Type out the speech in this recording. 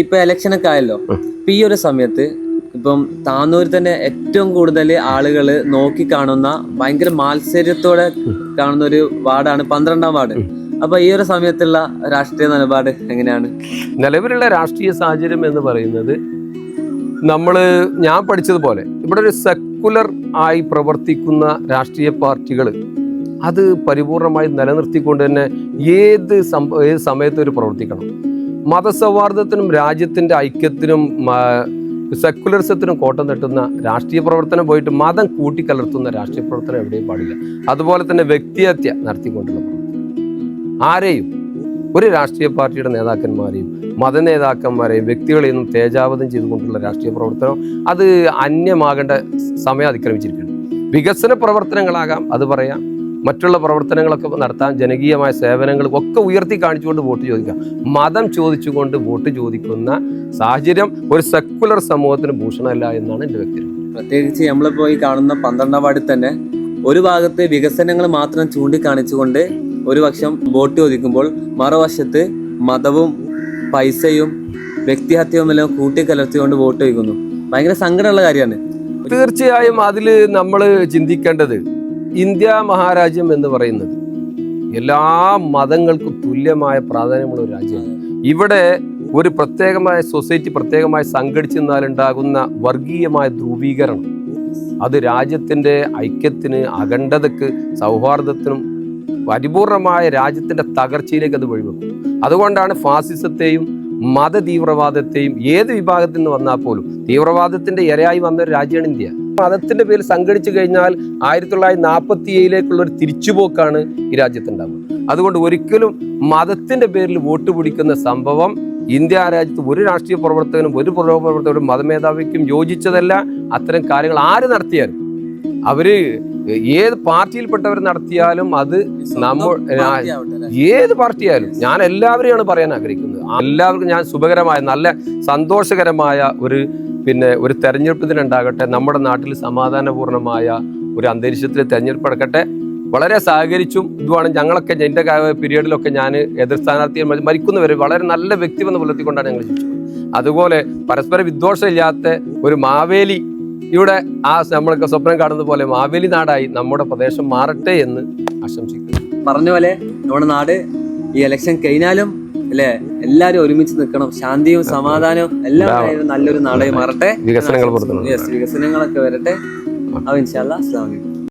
ഇപ്പൊ ഇലക്ഷൻ ഒക്കെ ആയല്ലോ. ഇപ്പൊ ഈ ഒരു സമയത്ത് ഇപ്പം താന്നൂർ തന്നെ ഏറ്റവും കൂടുതൽ ആളുകൾ നോക്കി കാണുന്ന ഭയങ്കര മാത്സര്യത്തോടെ കാണുന്ന ഒരു വാർഡാണ് പന്ത്രണ്ടാം വാർഡ്. അപ്പൊ ഈ ഒരു സമയത്തുള്ള രാഷ്ട്രീയ നിലപാട് എങ്ങനെയാണ്? നിലവിലുള്ള രാഷ്ട്രീയ സാഹചര്യം എന്ന് പറയുന്നത് നമ്മൾ ഞാൻ പഠിച്ചതുപോലെ ഇവിടെ ഒരു സെക്കുലർ ആയി പ്രവർത്തിക്കുന്ന രാഷ്ട്രീയ പാർട്ടികൾ അത് പരിപൂർണമായി നിലനിർത്തിക്കൊണ്ട് തന്നെ ഏത് ഏത് സമയത്തും ഒരു പ്രവർത്തിക്കണം. മതസൗഹാർദ്ദത്തിനും രാജ്യത്തിന്റെ ഐക്യത്തിനും സെക്കുലറിസത്തിനും കോട്ടം തട്ടുന്ന രാഷ്ട്രീയ പ്രവർത്തനം പോയിട്ട് മതം കൂട്ടിക്കലർത്തുന്ന രാഷ്ട്രീയ പ്രവർത്തനം എവിടെയും പാടില്ല. അതുപോലെ തന്നെ വ്യക്തിഹത്യ നടത്തിക്കൊണ്ടുള്ള ആരെയും ഒരു രാഷ്ട്രീയ പാർട്ടിയുടെ നേതാക്കന്മാരെയും മത നേതാക്കന്മാരെയും വ്യക്തികളെയും തേജാവധം ചെയ്തുകൊണ്ടുള്ള രാഷ്ട്രീയ പ്രവർത്തനം അത് അന്യമാകേണ്ട സമയം അതിക്രമിച്ചിരിക്കുകയാണ്. വികസന പ്രവർത്തനങ്ങളാകാം അത് പറയാം. മറ്റുള്ള പ്രവർത്തനങ്ങളൊക്കെ നടത്താൻ ജനകീയമായ സേവനങ്ങൾ ഒക്കെ ഉയർത്തി കാണിച്ചുകൊണ്ട് വോട്ട് ചോദിക്കാം മതം ചോദിച്ചുകൊണ്ട് വോട്ട് ചോദിക്കുന്ന സാഹചര്യം ഒരു സെക്കുലർ സമൂഹത്തിന് ഭൂഷണമല്ല എന്നാണ് എന്റെ വ്യക്തി പ്രത്യേകിച്ച് നമ്മളിപ്പോൾ ഈ കാണുന്ന പന്ത്രണ്ടാം വാർഡിൽ തന്നെ ഒരു ഭാഗത്ത് വികസനങ്ങൾ മാത്രം ചൂണ്ടിക്കാണിച്ചുകൊണ്ട് ഒരു പക്ഷം വോട്ട് ചോദിക്കുമ്പോൾ മറുവശത്ത് മതവും പൈസയും വ്യക്തിഹത്യവും എല്ലാം കൂട്ടിക്കലർത്തിക്കൊണ്ട് വോട്ട് ചോദിക്കുന്നു. ഭയങ്കര സങ്കടമുള്ള കാര്യമാണ്. തീർച്ചയായും അതിൽ നമ്മൾ ചിന്തിക്കേണ്ടത് ഇന്ത്യ മഹാരാജ്യം എന്ന് പറയുന്നത് എല്ലാ മതങ്ങൾക്കും തുല്യമായ പ്രാധാന്യമുള്ള ഒരു രാജ്യമാണ്. ഇവിടെ ഒരു പ്രത്യേകമായ സൊസൈറ്റി പ്രത്യേകമായി സംഘടിച്ചു നിന്നാലുണ്ടാകുന്ന വർഗീയമായ ധ്രുവീകരണം അത് രാജ്യത്തിന്റെ ഐക്യത്തിന് അഖണ്ഡതക്ക് സൗഹാർദ്ദത്തിനും പരിപൂർണമായ രാജ്യത്തിന്റെ തകർച്ചയിലേക്ക് അത് വഴിവെക്കും. അതുകൊണ്ടാണ് ഫാസിസത്തെയും മത തീവ്രവാദത്തെയും ഏത് വിഭാഗത്തിൽ നിന്ന് വന്നാൽ പോലും തീവ്രവാദത്തിന്റെ ഇരയായി വന്ന ഒരു രാജ്യമാണ് ഇന്ത്യ. മതത്തിന്റെ പേരിൽ സംഘടിച്ചു കഴിഞ്ഞാൽ ആയിരത്തി തൊള്ളായിരത്തി നാൽപ്പത്തി ഏഴിലേക്കുള്ള ഒരു തിരിച്ചുപോക്കാണ് ഈ രാജ്യത്തുണ്ടാവുക. അതുകൊണ്ട് ഒരിക്കലും മതത്തിന്റെ പേരിൽ വോട്ട് പിടിക്കുന്ന സംഭവം ഇന്ത്യ രാജ്യത്ത് ഒരു രാഷ്ട്രീയ പ്രവർത്തകനും ഒരു പ്രവർത്തകനും മതമേധാവിക്കും യോജിച്ചതല്ല. അത്തരം കാര്യങ്ങൾ ആര് നടത്തിയാലും അവർ ഏത് പാർട്ടിയിൽപ്പെട്ടവർ നടത്തിയാലും അത് നമ്മൾ? ഏത് പാർട്ടിയായാലും ഞാൻ എല്ലാവരെയാണ് പറയാൻ ആഗ്രഹിക്കുന്നത്. എല്ലാവർക്കും ഞാൻ ശുഭകരമായ നല്ല സന്തോഷകരമായ ഒരു പിന്നെ ഒരു തെരഞ്ഞെടുപ്പ് ദിനമുണ്ടാകട്ടെ നമ്മുടെ നാട്ടിൽ സമാധാനപൂർണമായ ഒരു അന്തരീക്ഷത്തിൽ തെരഞ്ഞെടുപ്പ് നടക്കട്ടെ. വളരെ സഹകരിച്ചും ഇതുമാണ് ഞങ്ങളൊക്കെ എന്റെ പീരീഡിലൊക്കെ ഞാൻ എതിർ സ്ഥാനാർത്ഥിയെ മരിക്കുന്നവരെ വളരെ നല്ല വ്യക്തിമെന്ന് പുലർത്തിക്കൊണ്ടാണ് ഞങ്ങൾ ജീവിച്ചത്. അതുപോലെ പരസ്പര വിദ്വേഷമില്ലാത്ത ഒരു മാവേലി ഇവിടെ ആ നമ്മളൊക്കെ സ്വപ്നം കാണുന്ന പോലെ മാവേലി നാടായി നമ്മുടെ പ്രദേശം മാറട്ടെ എന്ന് ആശംസിക്കുന്നു. പറഞ്ഞ പോലെ നമ്മുടെ നാട് ഈ ഇലക്ഷൻ കഴിഞ്ഞാലും അല്ലെ? എല്ലാരും ഒരുമിച്ച് നിൽക്കണം ശാന്തിയും സമാധാനവും എല്ലാം നല്ലൊരു നാടായി മാറട്ടെ. വികസനങ്ങൾ വികസനങ്ങളൊക്കെ വരട്ടെ. അവ ഇൻഷാല്ല അസ്ലാം വലൈക്കും